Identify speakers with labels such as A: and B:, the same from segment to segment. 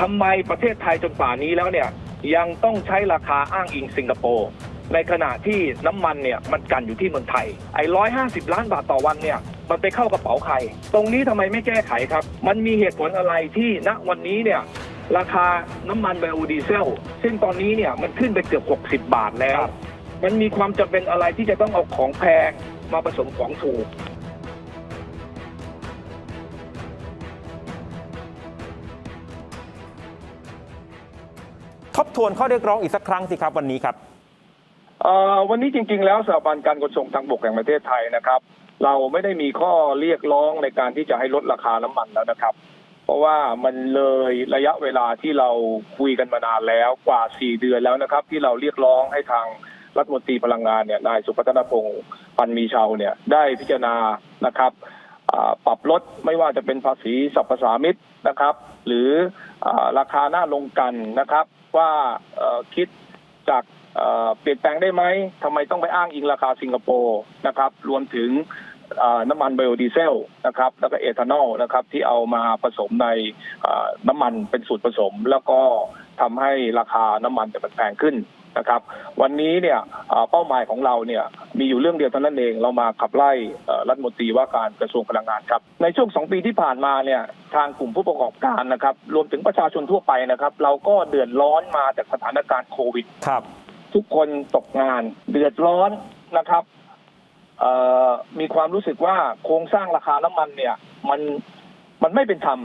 A: ทำไมประเทศไทยจนป่านนี้แล้วเนี่ยยังต้องใช้ราคาอ้างอิงสิงคโปร์ในขณะที่น้ำมันเนี่ยมันกันอยู่ที่เมืองไทยไอ้ร้อยห้าสิบล้านบาทต่อวันเนี่ยมันไปเข้ากระเป๋าใคร ตรงนี้ทำไมไม่แก้ไขครับ มันมีเหตุผลอะไรที่ณวันนี้เนี่ยราคาน้ำมันไบโอดีเซล ซึ่งตอนนี้เนี่ยมันขึ้นไปเกือบ 60 บาทแล้ว มันมีความจำเป็นอะไรที่จะต้องเอาของแพงมาผสมของถูก
B: ทบทวนข้อเรียกร้องอีกสักครั้งสิครับวันนี้ครับ
A: วันนี้จริง ๆ แล้วสถาบันการขนส่งทางบกแห่งประเทศไทยนะครับ เราไม่ได้มีข้อเรียกร้องในการที่จะให้ลดราคาน้ำมันแล้วนะครับ เพราะว่ามันเลยระยะเวลาที่เราคุยกันมานานแล้วกว่า 4 เดือนแล้วนะครับ ที่เราเรียกร้องให้ทางรัฐมนตรีพลังงานเนี่ยนายสุพัฒนพงศ์พันมีชาวเนี่ยได้พิจารณานะครับปรับลดไม่ว่าจะเป็นภาษีสรรพสามิตนะครับ หรืออราคาหน้าลงกันนะครับ ว่าคิดจากเปลี่ยนแปลงได้ไหมทำไมต้องไปอ้างอิงราคาสิงคโปร์นะครับ รวมถึงน้ำมันไบโอดีเซลนะครับ แล้วก็เอทานอลนะครับ ที่เอามาผสมในน้ำมันเป็นสูตรผสม แล้วก็ทำให้ราคาน้ำมันเนี่ยมันแพงขึ้น นะครับ วันนี้เนี่ยเอ่อเป้าหมายของเราเนี่ยมีอยู่เรื่องเดียวเท่านั้นเองเรามาขับไล่เอ่อรัฐมนตรีว่าการกระทรวงพลังงานครับ ในช่วงสองปีที่ผ่านมาเนี่ยทางกลุ่มผู้ประกอบการนะครับ รวมถึงประชาชนทั่วไปนะครับ เราก็เดือดร้อนมาจากสถานการณ์โควิด
B: ครับ
A: ทุกคนตกงานเดือดร้อนนะครับเอ่อมีความรู้สึกว่าโครงสร้างราคาน้ำมันเนี่ย มันมันไม่เป็นธรรม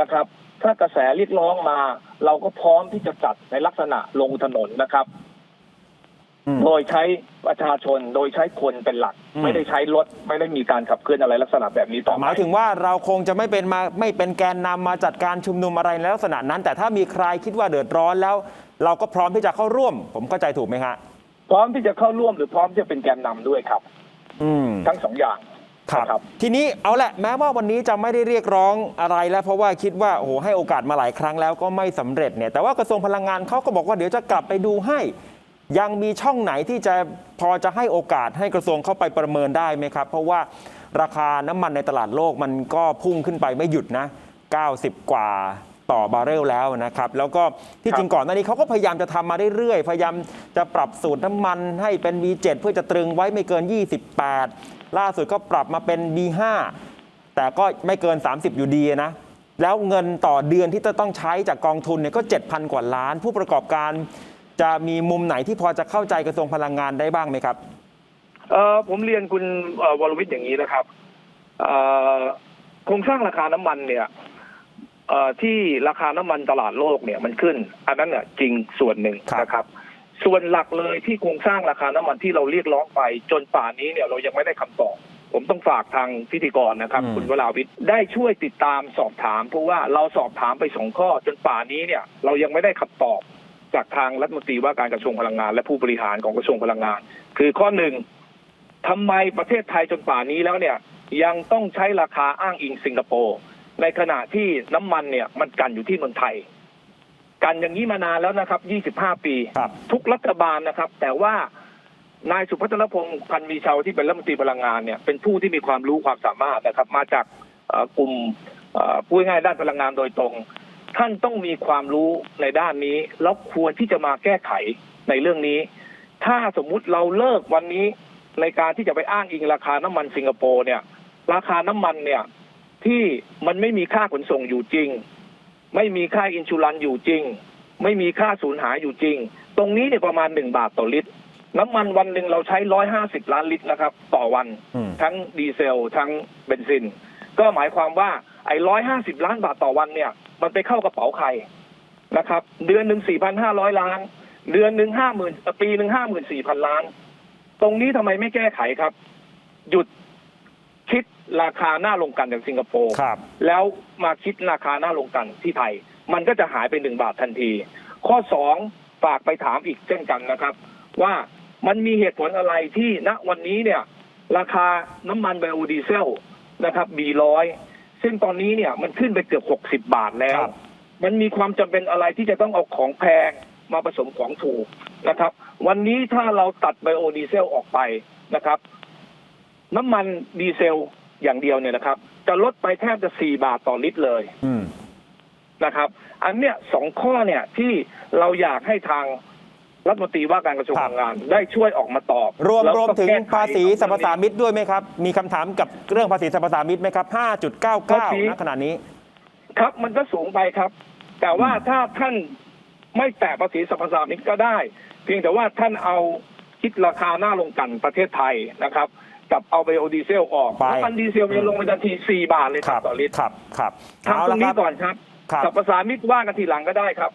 A: นะครับ ถ้ากระแสเรียกร้องมา เราก็พร้อมที่จะจัดในลักษณะลงถนนนะครับ
B: อืม
A: โดยใช้ประชาชนโดยใช้คนเป็นหลัก
B: อืม
A: ไม่ได้ใช้รถไม่ได้มีการขับเคลื่อนอะไรลักษณะแบบนี้ต่อไป
B: หมายถึงว่าเราคงจะไม่เป็นมาไม่เป็นแกนนำมาจัดการชุมนุมอะไรในลักษณะนั้น แต่ถ้ามีใครคิดว่าเดือดร้อนแล้ว เราก็พร้อมที่จะเข้าร่วม ผมเข้าใจถูกไหมฮะ
A: พร้อมที่จะเข้าร่วมหรือพร้อมที่จะเป็นแกนนำด้วยครับ
B: อืม
A: ทั้งสองอย่าง
B: ครับ
A: นะครับ
B: ทีนี้เอาแหละแม้ว่าวันนี้จะไม่ได้เรียกร้องอะไรแล้ว เพราะว่าคิดว่าโอ้โหให้โอกาสมาหลายครั้งแล้วก็ไม่สำเร็จเนี่ยแต่ว่ากระทรวงพลังงานเขาก็บอกว่าเดี๋ยวจะกลับไปดูให้ ยังมีช่องไหนที่จะพอจะให้โอกาสให้กระทรวงเข้าไปประเมินได้ไหมครับ เพราะว่าราคาน้ำมันในตลาดโลกมันก็พุ่งขึ้นไปไม่หยุดนะ 90 กว่าต่อบาร์เรลแล้วนะครับ แล้วก็ที่จริงก่อนหน้านี้เขาก็พยายามจะทำมาเรื่อยๆ พยายามจะปรับสูตรน้ำมันให้เป็น V7 เพื่อจะตรึงไว้ไม่เกิน 28 ล่าสุดก็ปรับมาเป็น B5 แต่ก็ไม่เกิน 30 อยู่ดีนะ แล้วเงินต่อเดือนที่จะต้องใช้จากกองทุนเนี่ยก็ 7,000 กว่าล้าน ผู้ประกอบการ จะมีมุมไหนที่พอจะเข้าใจกระทรวงพลังงานได้บ้างไหมครับ
A: เออผมเรียนคุณเอ่อวรวิทย์อย่างนี้นะครับเอ่อโครงสร้างราคาน้ำมันเนี่ยเอ่อที่ราคาน้ำมันตลาดโลกเนี่ยมันขึ้น อันนั้นเนี่ยจริงส่วนหนึ่ง
B: ครับ
A: นะครับ ส่วนหลักเลยที่โครงสร้างราคาน้ำมันที่เราเรียกร้องไป จนป่านนี้เนี่ยเรายังไม่ได้คำตอบ ผมต้องฝากทางพิธีกรนะครับ
B: อืม
A: คุณวราวิทย์ได้ช่วยติดตามสอบถาม เพราะว่าเราสอบถามไปสองข้อจนป่านนี้เนี่ย เรายังไม่ได้คำตอบ จากทางรัฐมนตรีว่าการกระทรวงพลังงาน และผู้บริหารของกระทรวงพลังงาน คือข้อหนึ่งทำไมประเทศไทยจนป่านนี้แล้วเนี่ยยังต้องใช้ราคาอ้างอิงสิงคโปร์ในขณะที่น้ำมันเนี่ยมันกันอยู่ที่เมืองไทย กันอย่างนี้มานานแล้วนะครับ 25 ปี
B: ครับ
A: ทุกรัฐบาลนะครับ แต่ว่านายสุพัฒนพงศ์พันธ์มีชาวที่เป็นรัฐมนตรีพลังงานเนี่ยเป็นผู้ที่มีความรู้ความสามารถนะครับ มาจากเอ่อกลุ่มเอ่อพูดง่ายๆด้านพลังงานโดยตรง ท่านต้องมีความรู้ในด้านนี้แล้วควรที่จะมาแก้ไขในเรื่องนี้ ถ้าสมมุติเราเลิกวันนี้ในการที่จะไปอ้างอิงราคาน้ำมันสิงคโปร์เนี่ย ราคาน้ำมันเนี่ย ที่มันไม่มีค่าขนส่งอยู่จริง ไม่มีค่าอินชูรันอยู่จริง ไม่มีค่าสูญหายอยู่จริง ตรงนี้เนี่ยประมาณหนึ่งบาทต่อลิตร น้ำมันวันหนึ่งเราใช้ร้อยห้าสิบล้านลิตรนะครับ ต่อวัน
B: อืม
A: ทั้งดีเซล ทั้งเบนซิน ก็หมายความว่าไอ้ร้อยห้าสิบล้านบาทต่อวันเนี่ย มันไปเข้ากระเป๋าใครนะครับ เดือนหนึ่งสี่พันห้าร้อยล้าน เดือนหนึ่งห้าหมื่นปีหนึ่งห้าหมื่นสี่พันล้าน ตรงนี้ทำไมไม่แก้ไขครับ หยุดคิดราคาหน้าลงกันจากสิงคโปร์
B: ครับ
A: แล้วมาคิดราคาหน้าลงกันที่ไทย มันก็จะหายไปหนึ่งบาททันที ข้อสองฝากไปถามอีกเช่นกันนะครับ ว่ามันมีเหตุผลอะไรที่ณวันนี้เนี่ย ราคาน้ำมันไบโอดีเซลนะครับบีร้อย ซึ่งตอนนี้เนี่ยมันขึ้นไปเกือบหกสิบบาทแล้ว
B: ครับ
A: มันมีความจำเป็นอะไรที่จะต้องเอาของแพงมาผสมของถูกนะครับ วันนี้ถ้าเราตัดไบโอดีเซลออกไปนะครับ น้ำมันดีเซลอย่างเดียวเนี่ยนะครับ จะลดไปแทบจะสี่บาทต่อลิตรเลย
B: อืม
A: นะครับ อันเนี้ยสองข้อเนี่ยที่เราอยากให้ทาง รัฐมนตรีว่าการกระทรวง
B: ค
A: พ
B: รับ
A: ลังงาน ได้ช่วยออกมาตอบ
B: รวม
A: แล้ว
B: รวม
A: ก็
B: ถึง
A: แก้ไข
B: ภาษีสรรพสามิตด้วยไหมครับ มีคำถามกับเรื่องภาษีสรรพสามิตไหมครับ
A: ภาษี
B: 5.99ณขณะนี้
A: ครับมันก็สูงไปครับ แต่ว่าถ้าท่านไม่แตะภาษีสรรพสามิตก็ได้ เพียงแต่ว่าท่านเอาคิดราคาหน้าลงกันประเทศไทยนะครับกับเอาไบโอดีเซลออก
B: ไป
A: น้ำมันดีเซลมันจะลงไปทันที 4 บาทเลย
B: ค
A: ค
B: รั
A: รั
B: บบ
A: ต่อลิตร
B: ครับ ครับ
A: ทำตรงนี้ก่อนครับ
B: ครับ
A: สรรพสามิตว่ากันทีหลังก็ได้ครับ